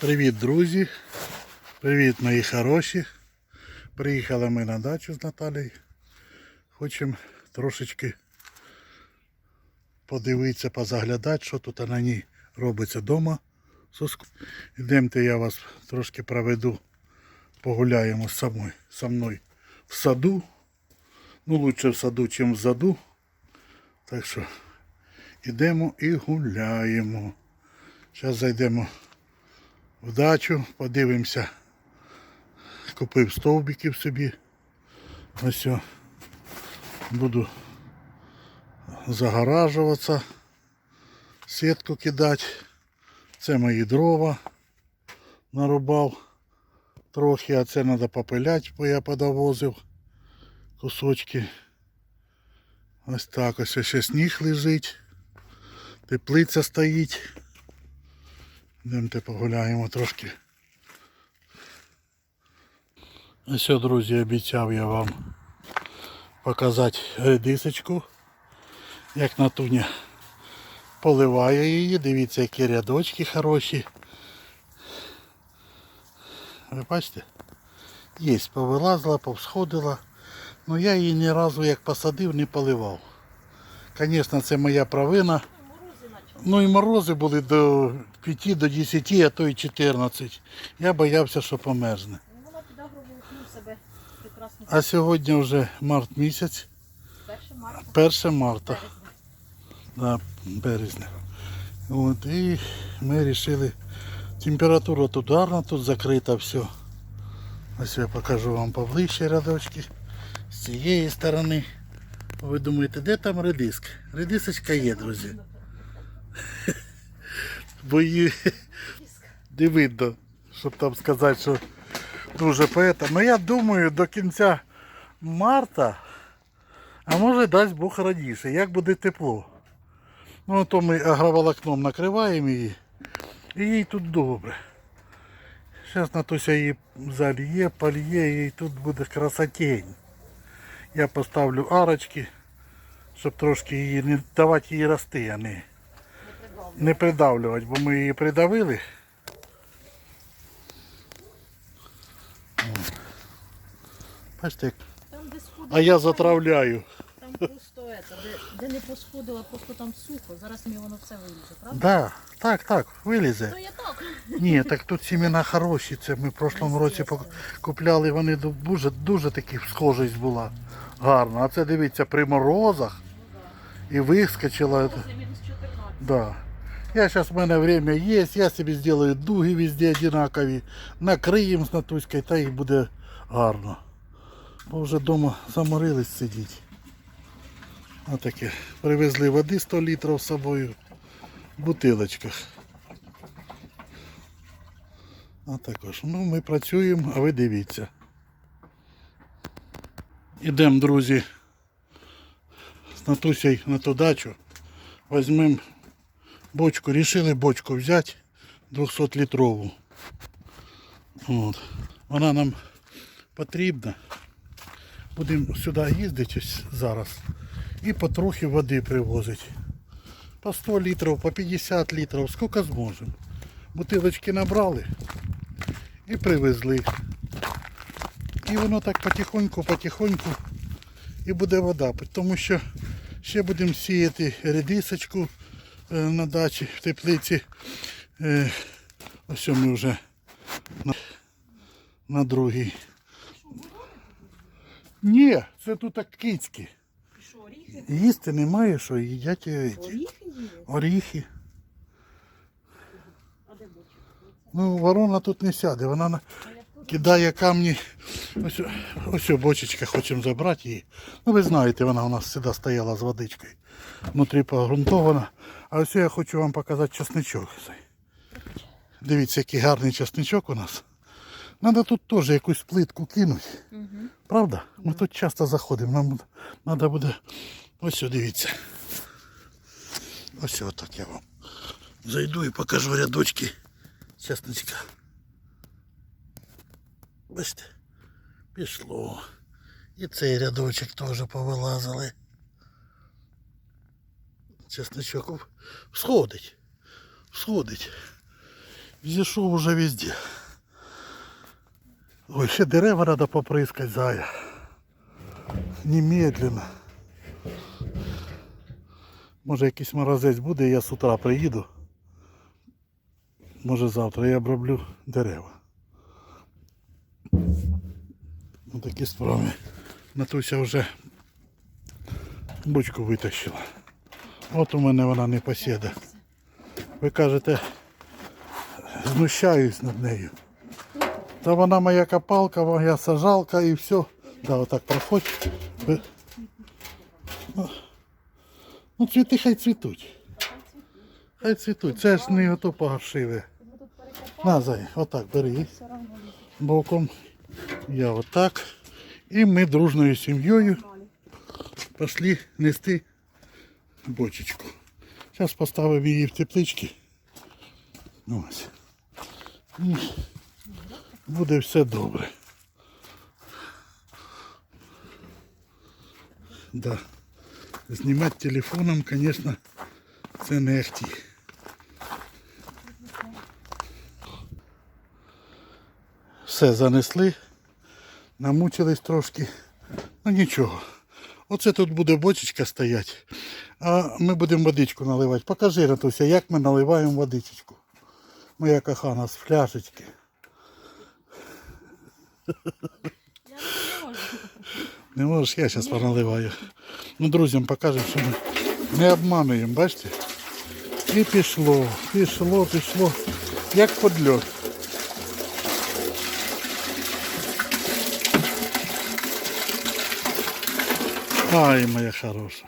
Привіт, друзі! Привіт, мої хороші! Приїхали ми на дачу з Наталією. Хочемо трошечки подивитися, позаглядати, що тут на ній робиться вдома. Йдемте, я вас трошки проведу, погуляємо самою, со мною в саду. Ну, лучше в саду, ніж в заду. Так що йдемо і гуляємо. Зараз зайдемо в дачу, подивимося. Купив стовбиків собі. Ось. о. Буду загоражуватися, сітку кидати. Це мої дрова нарубав трохи, а це треба попиляти, бо я подовозив кусочки. Ось так ось ще сніг лежить. Теплиця стоїть. Йдемте погуляємо трошки. Ось, друзі, обіцяв я вам показати редисочку, як Натуня поливає її. Дивіться, які рядочки хороші. Ви бачите? Є, повилазила, повсходила. Ну я її ні разу як посадив, не поливав. Звісно, це моя провина. Ну і морози були до 5, до 10, а то й 14. Я боявся, що померзне. Вона під агроволокном себе прекрасно. А сьогодні вже март місяць, Перше марта. 1 марта. Да, березня. От, і ми вирішили, температура тут гарна, тут закрита все. Ось я покажу вам поближче рядочки. З цієї сторони. Ви думаєте, де там редиск? Редисочка є, друзі. Бо її не видно, щоб там сказати, що дуже поета. Ну я думаю, до кінця марта, а може дасть Бог раніше, як буде тепло. Ну то ми агроволокном накриваємо її. І їй тут добре. Зараз Натуся її заліє, поліє і тут буде красотень. Я поставлю арочки, щоб трошки її не давати їй рости, а не, не придавлювати, бо ми її придавили. Бачите, як- а я затравляю. Там просто это, де, де не посходила, просто там сухо. Зараз мені воно все вилізе, правда? Да, так, так, вилізе. То я так. Ні, так тут сімена хороші. Це ми в прошлому році пок- купляли, вони ду- дуже, дуже такі схожість була гарна. А це дивіться при морозах і вискочила. Це мінус 14. Да. Я зараз в мене время є, я собі зроблю дуги везде одинакові, накриємо з натуською, та і буде гарно. Бо вже вдома заморились сидіти. Отаке. Привезли води 100 літрів з собою в бутилочках. А також. Ну, ми працюємо, а ви дивіться. Ідемо, друзі, з Натусею на ту дачу. Візьмемо бочку, рішили бочку взяти 200 літрову. От. Вона нам потрібна. Будемо сюди їздити зараз і потрохи води привозити. По 100 літрів, по 50 літрів, скільки зможемо. Бутилочки набрали і привезли. І воно так потихоньку-потихоньку і буде вода. Тому що ще будемо сіяти редисочку на дачі в теплиці. Е, Ось ми вже на, на другій. Ні, це тут кицькі. Їсти немає, що їдять е, Оріхи їли? оріхи. Ну, ворона тут не сяде, вона на- кидає камні. Ось, ось бочечка, хочемо забрати її. Ну, ви знаєте, вона у нас завжди стояла з водичкою. Внутрі погрунтована. А ось я хочу вам показати чесничок. цей. Дивіться, який гарний чесничок у нас. Треба тут теж якусь плитку кинути. Угу. Правда? Ми тут часто заходимо. Нам треба буде. Ось дивіться. Ось отак я вам зайду і покажу рядочки чесночка. Бачите? Пішло. І цей рядочок теж повилазили. Чесночок сходить. Сходить. Зійшов уже везде. Ой, ще дерева треба поприскати, зая. Немедленно. Може якийсь морозець буде, я з утра приїду. Може завтра я оброблю дерева. Ну такі справи. Натуся вже бочку витащила. От у мене вона не посіда. Ви кажете, знущаюсь над нею. Та вона моя копалка, моя сажалка і все. Да, отак проходь. Ну, Ну, цвіти хай цвітуть. Хай цвітуть. Це ж не ото погашиве. На, зай, отак бери. Боком. Я отак. І ми дружною сім'єю пішли нести бочечку. Зараз поставив її в теплички. Ось. І буде все добре. Да. Знімати телефоном, звісно, це не ахті. Все занесли, Намучились трошки. Ну нічого. Оце тут буде бочечка стояти. А ми будемо водичку наливати. Покажи, Ратуся, як ми наливаємо водичку. Моя кохана з фляшечки. Я не можу. Не можеш, я зараз поналиваю. Ну, друзям покажемо, що ми не обмануємо, бачите? І пішло, пішло, пішло. Як подльот. Ай, моя хороша.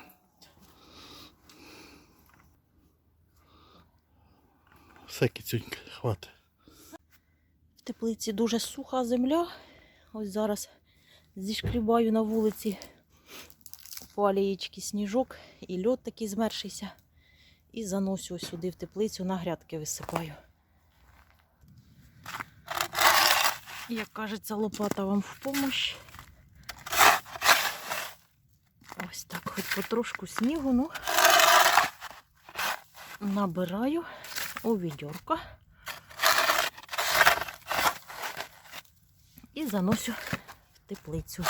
Все, кицюнька, хватить. В теплиці дуже суха земля. Ось зараз зішкрібаю на вулиці по алеєчки сніжок і льод такий змершийся. І заносю ось сюди в теплицю, на грядки висипаю. Як кажеться, лопата вам в помощь. Ось так, хоч потрошку снігу, ну набираю у відьорко. і заносю в теплицю.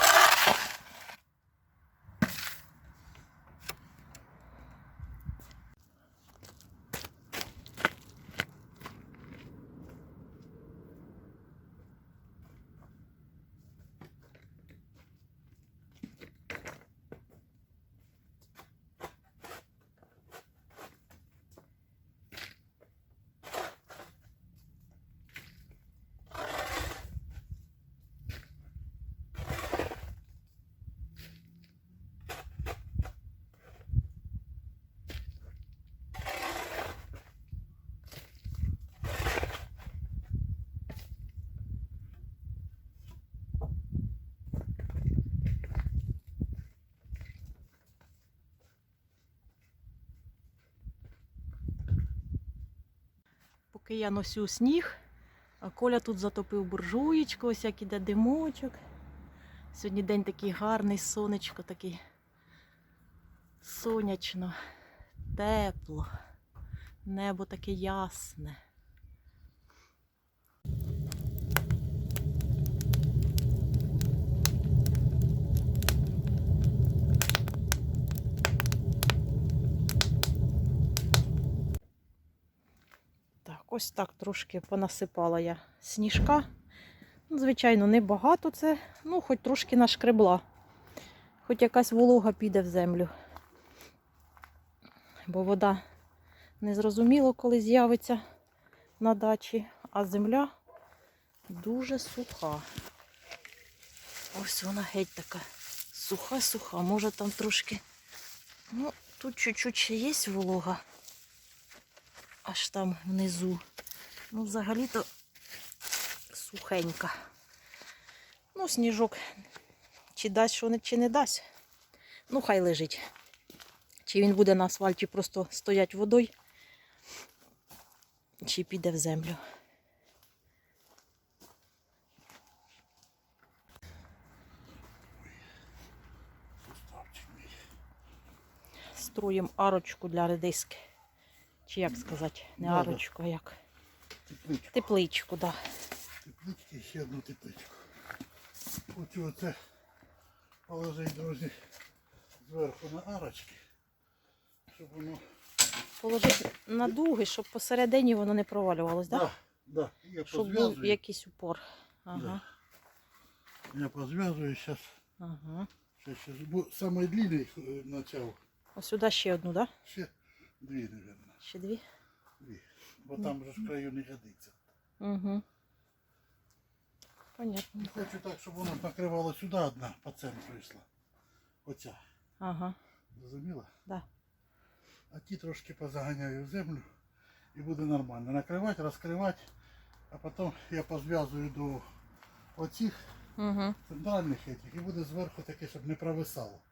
Поки я носю сніг, а Коля тут затопив буржуєчку, ось як іде димочок. Сьогодні день такий гарний, сонечко такий сонячно, тепло, небо таке ясне. Так, ось так трошки понасипала я сніжка. Ну, Звичайно, не багато це, ну, хоч трошки нашкребла. Хоч якась волога піде в землю. Бо вода незрозуміло, коли з'явиться на дачі, а земля дуже суха. Ось вона геть така суха-суха. Може там трошки. Ну, тут чуть-чуть ще є волога аж там внизу. Ну, взагалі-то сухенька. Ну, сніжок чи дасть, що не, чи не дасть. Ну, хай лежить. Чи він буде на асфальті просто стоять водою, чи піде в землю. Строїмо арочку для редиски. Чи як сказати, не Да-да. арочку, а як. тепличку. Тепличку, так. Да. Теплички і ще одну тепличку. Хочу оце положити, друзі, зверху на арочки, щоб воно. Положити на дуги, щоб посередині воно не провалювалось, так? Да? Да, да. Я Щоб був якийсь упор. Ага. Я позв'язую зараз. ага. Ще, бо самий длинний е, почав. Ось сюди ще одну, так? Да? Ще дві, мабуть. Ще дві. Дві. Бо там же ж в краю не годиться. Угу. Понятно. Хочу так, щоб воно накривало сюди одна по центру йшла. Оця. Ага. Зрозуміла? Да. А ті трошки позаганяю в землю і буде нормально. Накривати, розкривати, а потім я позв'язую до оцих Угу. центральних етих і буде зверху таке, щоб не провисало.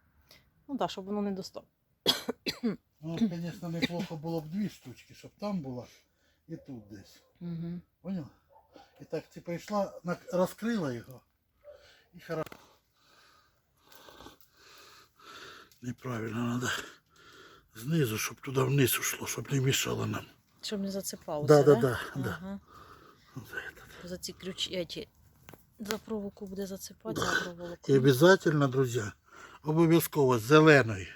Ну так, да, щоб воно не достало. Ну, звісно, неплохо було б дві штучки, щоб там була і тут десь. Угу. Понял? І так типа йшла, розкрила його. І хорошо. Неправильно треба знизу, щоб туди вниз ушло, щоб не мішало нам. Щоб не зацепалося. Да, да, да? да. Ага. За ці ключі, эти, за проволоку буде зацепати, за проволоку. І обов'язково, друзі, обов'язково зеленою,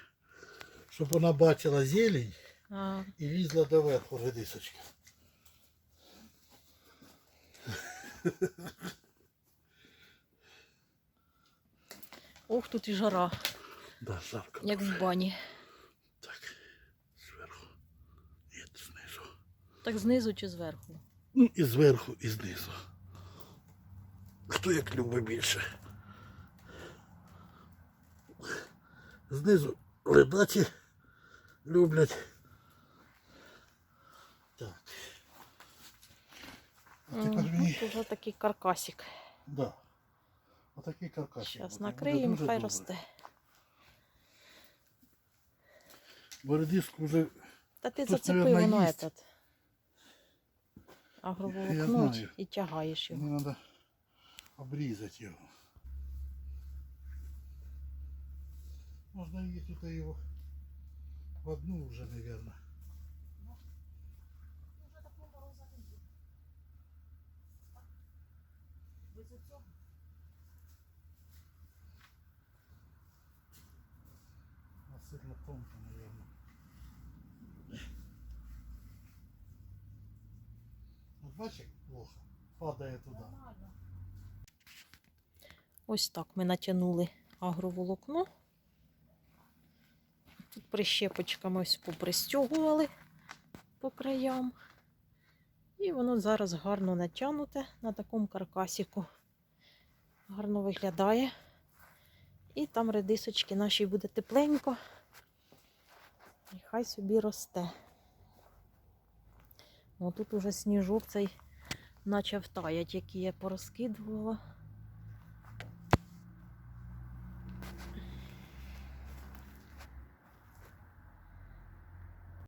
щоб вона бачила зелень А, і лізла доверху редисочка. ох, тут і жара, Да, жарко. як в бані. Так, зверху. Ні, знизу. Так знизу чи зверху? Ну і зверху, і знизу. Хто як любить більше. Знизу ледачі люблять. Так. А тепер мені. Такий каркасик. Да. Отакий каркас. Зараз накриємо, хай росте. Бо редиску вже Та ти Тут, зацепи наверно, воно этот. Агроволокно і тягаєш його. мені треба обрізати його. Можна її тут його в одну вже, мабуть. А сильно тонко, наверное. Вот бачиш, як плохо. Падає туди. Ось так ми натягнули агроволокно. Тут прищепочками ось попристягували по краям. І воно зараз гарно натягнуте на такому каркасіку. Гарно виглядає. І там редисочки наші буде тепленько. І хай собі росте. О, тут уже сніжок цей почав таять, який я порозкидувала.